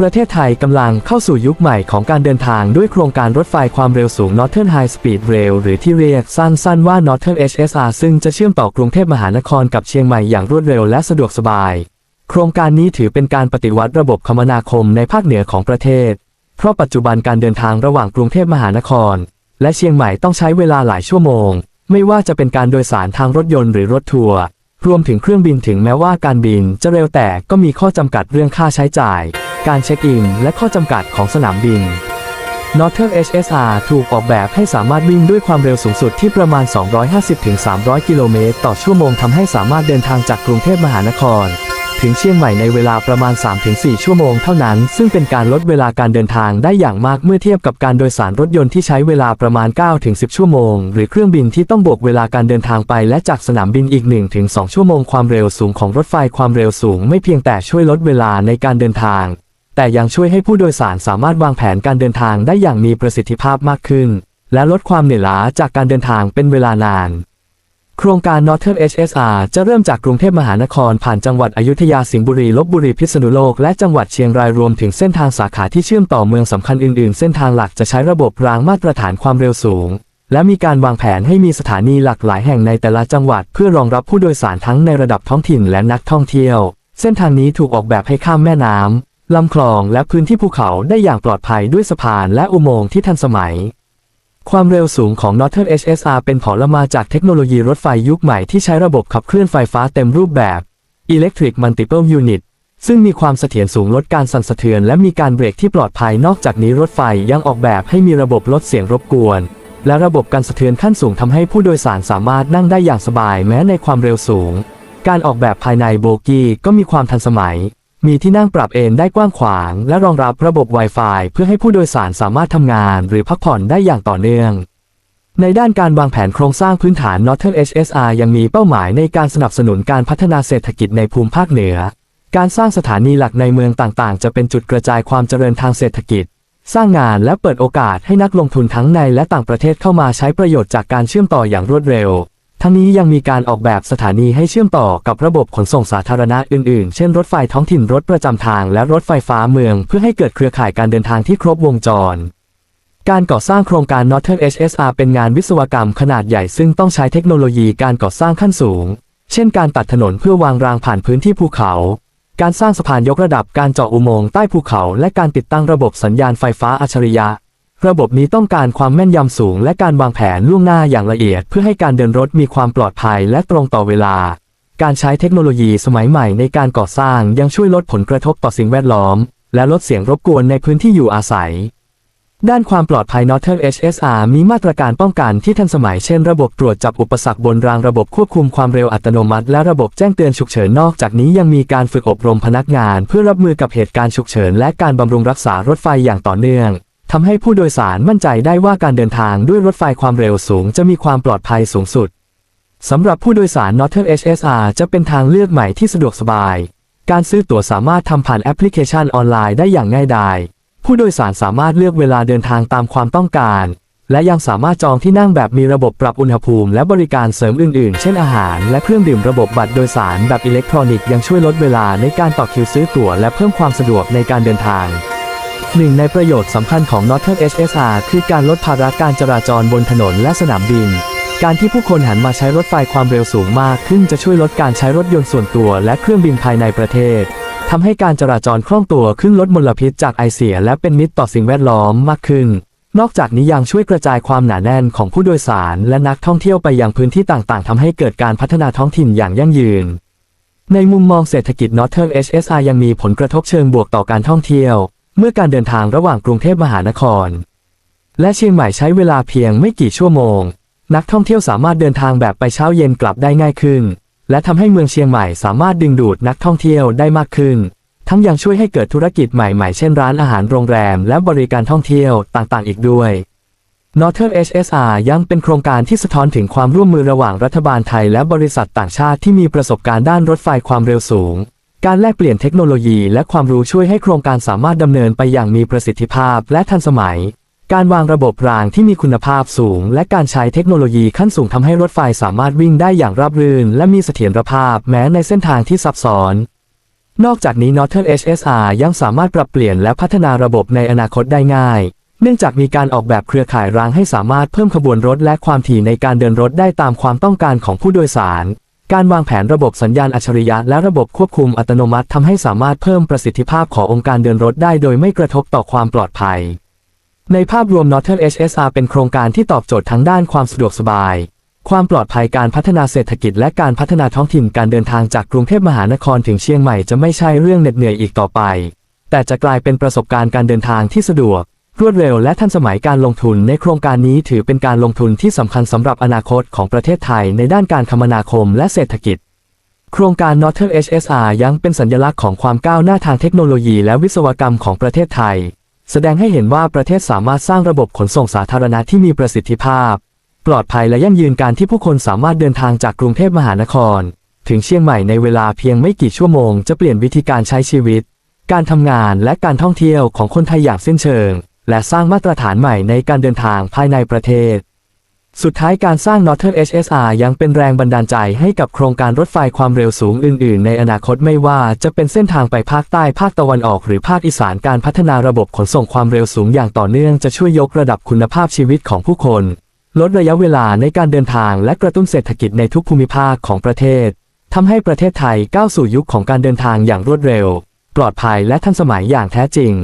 ประเทศไทยกำลังเข้าสู่ยุคใหม่ของการเดินทางด้วยโครงการรถไฟความเร็วสูง Northern High Speed Rail หรือที่เรียกสั้นๆว่า Northern HSR ซึ่งจะเชื่อมต่อกรุงเทพมหานครกับเชียงใหม่อย่างรวดเร็วและสะดวกสบาย โครงการนี้ถือเป็นการปฏิวัติระบบคมนาคมในภาคเหนือของประเทศ เพราะปัจจุบันการเดินทางระหว่างกรุงเทพมหานคร และเชียงใหม่ต้องใช้เวลาหลายชั่วโมง ไม่ว่าจะเป็นการโดยสารทางรถยนต์หรือรถทัวร์ รวมถึงเครื่องบินถึงแม้ว่าการบินจะเร็วแต่ก็มีข้อจำกัดเรื่องค่าใช้จ่าย การเช็คอิน และข้อจำกัดของสนามบิน Northern HSR ถูกออกแบบให้สามารถวิ่งด้วยความเร็วสูงสุดที่ประมาณ 250-300 กิโลเมตรต่อชั่วโมงทำให้สามารถเดินทางจากกรุงเทพมหานคร ถึงเชียงใหม่ในเวลาประมาณ 3-4 ชั่วโมงเท่านั้น ซึ่งเป็นการลดเวลาการเดินทางได้อย่างมากเมื่อเทียบกับการโดยสารรถยนต์ที่ใช้เวลาประมาณ 9-10 ชั่วโมง หรือเครื่องบินที่ต้องบวกเวลาการเดินทางไปและจากสนามบินอีก 1-2 ชั่วโมงความเร็วสูงของรถไฟความเร็วสูง ไม่เพียงแต่ช่วยลดเวลาในการเดินทาง แต่ยังช่วยให้ผู้โดยสารสามารถวางแผนการเดินทางได้อย่างมีประสิทธิภาพมากขึ้น และลดความเหนื่อยล้าจากการเดินทางเป็นเวลานาน โครงการ Northern HSR จะเริ่มจากกรุงเทพมหานครผ่านจังหวัดอยุธยาสิงห์บุรีลบบุรีพิษณุโลกและจังหวัดเชียงรายรวมถึงเส้นทางสาขาที่เชื่อมต่อเมืองสำคัญอื่นๆ เส้นทางหลักจะใช้ระบบรางมาตรฐานความเร็วสูง และมีการวางแผนให้มีสถานีหลากหลายแห่งในแต่ละจังหวัด เพื่อรองรับผู้โดยสารทั้งในระดับท้องถิ่นและนักท่องเที่ยว เส้นทางนี้ถูกออกแบบให้ข้ามแม่น้ำลำคลองและพื้นที่ภูเขาได้อย่างปลอดภัยด้วยสะพานและอุโมงค์ที่ทันสมัย ความเร็วสูงของ Northern HSR เป็นผลมาจากเทคโนโลยีรถไฟยุคใหม่ที่ใช้ระบบขับเคลื่อนไฟฟ้าเต็มรูปแบบ Electric Multiple Unit ซึ่งมีความเสถียรสูงลดการสั่นสะเทือนและมีการเบรกที่ปลอดภัยนอกจากนี้รถไฟยังออกแบบให้มีระบบลดเสียงรบกวน และระบบการสะเทือนขั้นสูงทำให้ผู้โดยสารสามารถนั่งได้อย่างสบายแม้ในความเร็วสูง การออกแบบภายในโบกี้ก็มีความทันสมัย มีที่นั่งปรับเอนได้กว้างขวาง และรองรับระบบ Wi-Fi เพื่อให้ผู้โดยสารสามารถทำงานหรือพักผ่อนได้อย่างต่อเนื่อง ในด้านการวางแผนโครงสร้างพื้นฐาน Northern HSR ยังมีเป้าหมายในการสนับสนุนการพัฒนาเศรษฐกิจในภูมิภาคเหนือ การสร้างสถานีหลักในเมืองต่างๆ จะเป็นจุดกระจายความเจริญทางเศรษฐกิจ สร้างงานและเปิดโอกาสให้นักลงทุนทั้งในและต่างประเทศเข้ามาใช้ประโยชน์จากการเชื่อมต่ออย่างรวดเร็ว ทั้งนี้ยังมีการออกแบบสถานีให้เชื่อมต่อกับระบบขนส่งสาธารณะอื่นๆ เช่นรถไฟท้องถิ่นรถประจำทางและรถไฟฟ้าเมือง เพื่อให้เกิดเครือข่ายการเดินทางที่ครบวงจร การก่อสร้างโครงการ Northern HSR เป็นงานวิศวกรรมขนาดใหญ่ซึ่งต้องใช้เทคโนโลยีการก่อสร้างขั้นสูง เช่นการตัดถนนเพื่อวางรางผ่านพื้นที่ภูเขา การสร้างสะพานยกระดับการเจาะอุโมงค์ใต้ภูเขา และการติดตั้งระบบสัญญาณไฟฟ้าอัจฉริยะ ระบบนี้ต้องการความแม่นยำสูงและการวางแผนล่วงหน้าอย่างละเอียด เพื่อให้การเดินรถมีความปลอดภัยและตรงต่อเวลา การใช้เทคโนโลยีสมัยใหม่ในการก่อสร้างยังช่วยลดผลกระทบต่อสิ่งแวดล้อม และลดเสียงรบกวนในพื้นที่อยู่อาศัย ด้านความปลอดภัย Northern HSR มีมาตรการป้องกันที่ทันสมัยเช่นระบบตรวจจับอุปสรรคบนรางระบบควบคุมความเร็วอัตโนมัติ และระบบแจ้งเตือนฉุกเฉินนอกจากนี้ยังมีการฝึกอบรมพนักงาน เพื่อรับมือกับเหตุการณ์ฉุกเฉินและการบำรุงรักษารถไฟอย่างต่อเนื่อง ทำให้ผู้โดยสารมั่นใจได้ว่าการเดินทางด้วยรถไฟความเร็วสูงจะมีความปลอดภัยสูงสุดสำหรับผู้โดยสาร Northern HSR จะเป็นทางเลือกใหม่ที่สะดวกสบาย การซื้อตั๋วสามารถทำผ่านแอปพลิเคชันออนไลน์ได้อย่างง่ายดาย ผู้โดยสารสามารถเลือกเวลาเดินทางตามความต้องการ และยังสามารถจองที่นั่งแบบมีระบบปรับอุณหภูมิและบริการเสริมอื่นๆ เช่นอาหาร และเครื่องดื่มระบบบัตรโดยสารแบบอิเล็กทรอนิกส์ยังช่วยลดเวลาในการต่อคิวซื้อตั๋วและเพิ่มความสะดวกในการเดินทาง หนึ่งในประโยชน์สำคัญของ Northern HSR คือการลดภาระการจราจรบนถนนและสนามบิน การที่ผู้คนหันมาใช้รถไฟความเร็วสูงมากขึ้นจะช่วยลดการใช้รถยนต์ส่วนตัวและเครื่องบินภายในประเทศทำให้การจราจรคล่องตัวขึ้นลดมลพิษจากไอเสีย และเป็นมิตรต่อสิ่งแวดล้อมมากขึ้น นอกจากนี้ยังช่วยกระจายความหนาแน่นของผู้โดยสาร และนักท่องเที่ยวไปยังพื้นที่ต่างๆทำให้เกิดการพัฒนาท้องถิ่นอย่างยั่งยืน ในมุมมองเศรษฐกิจ Northern HSR ยังมีผลกระทบเชิงบวกต่อการท่องเที่ยว เมื่อการเดินทางระหว่างกรุงเทพมหานคร และเชียงใหม่ใช้เวลาเพียงไม่กี่ชั่วโมง นักท่องเที่ยวสามารถเดินทางแบบไปเช้าเย็นกลับได้ง่ายขึ้น และทำให้เมืองเชียงใหม่สามารถดึงดูดนักท่องเที่ยวได้มากขึ้น ทั้งยังช่วยให้เกิดธุรกิจใหม่ๆ เช่นร้านอาหารโรงแรม และบริการท่องเที่ยวต่างๆ อีกด้วย Northern HSR ยังเป็นโครงการที่สะท้อนถึงความร่วมมือระหว่างรัฐบาลไทยและบริษัทต่างชาติที่มีประสบการณ์ด้านรถไฟความเร็วสูง การแลกเปลี่ยนเทคโนโลยีและความรู้ช่วยให้โครงการสามารถดำเนินไปอย่างมีประสิทธิภาพและทันสมัย การวางระบบรางที่มีคุณภาพสูง และการใช้เทคโนโลยีขั้นสูงทำให้รถไฟสามารถวิ่งได้อย่างราบรื่น และมีเสถียรภาพแม้ในเส้นทางที่ซับซ้อน นอกจากนี้ Northern HSR ยังสามารถปรับเปลี่ยนและพัฒนาระบบในอนาคตได้ง่าย เนื่องจากมีการออกแบบเครือข่ายรางให้สามารถเพิ่มขบวนรถและความถี่ในการเดินรถได้ตามความต้องการของผู้โดยสาร การวางแผนระบบสัญญาณอัจฉริยะและระบบควบคุมอัตโนมัติทำให้สามารถเพิ่มประสิทธิภาพขององค์การเดินรถได้โดยไม่กระทบต่อความปลอดภัย ในภาพรวม Northern HSR เป็นโครงการที่ตอบโจทย์ทั้งด้านความสะดวกสบาย ความปลอดภัยการพัฒนาเศรษฐกิจและการพัฒนาท้องถิ่นการเดินทางจากกรุงเทพมหานครถึงเชียงใหม่จะไม่ใช่เรื่องเหน็ดเหนื่อยอีกต่อไป แต่จะกลายเป็นประสบการณ์การเดินทางที่สะดวก รวดเร็วและทันสมัยการลงทุนในโครงการนี้ถือเป็นการลงทุนที่สำคัญสำหรับอนาคตของประเทศไทยในด้านการคมนาคมและเศรษฐกิจ โครงการ Northern HSR ยังเป็นสัญลักษณ์ของความก้าวหน้าทางเทคโนโลยีและวิศวกรรมของประเทศไทย แสดงให้เห็นว่าประเทศสามารถสร้างระบบขนส่งสาธารณะที่มีประสิทธิภาพ ปลอดภัยและยั่งยืนการที่ผู้คนสามารถเดินทางจากกรุงเทพมหานคร ถึงเชียงใหม่ในเวลาเพียงไม่กี่ชั่วโมงจะเปลี่ยนวิธีการใช้ชีวิต การทำงานและการท่องเที่ยวของคนไทยอย่างสิ้นเชิง และสร้างมาตรฐานใหม่ในการเดินทางภายในประเทศ สุดท้ายการสร้าง Northern HSR ยังเป็นแรงบันดาลใจให้กับโครงการรถไฟความเร็วสูงอื่น ๆ ในอนาคตไม่ว่าจะเป็นเส้นทางไปภาคใต้ภาคตะวันออกหรือภาคอีสานการพัฒนาระบบขนส่งความเร็วสูงอย่างต่อเนื่องจะช่วยยกระดับคุณภาพชีวิตของผู้คน ลดระยะเวลาในการเดินทางและกระตุ้นเศรษฐกิจในทุกภูมิภาคของประเทศทำให้ประเทศไทยก้าวสู่ยุคของการเดินทางอย่างรวดเร็ว ปลอดภัยและทันสมัยอย่างแท้จริง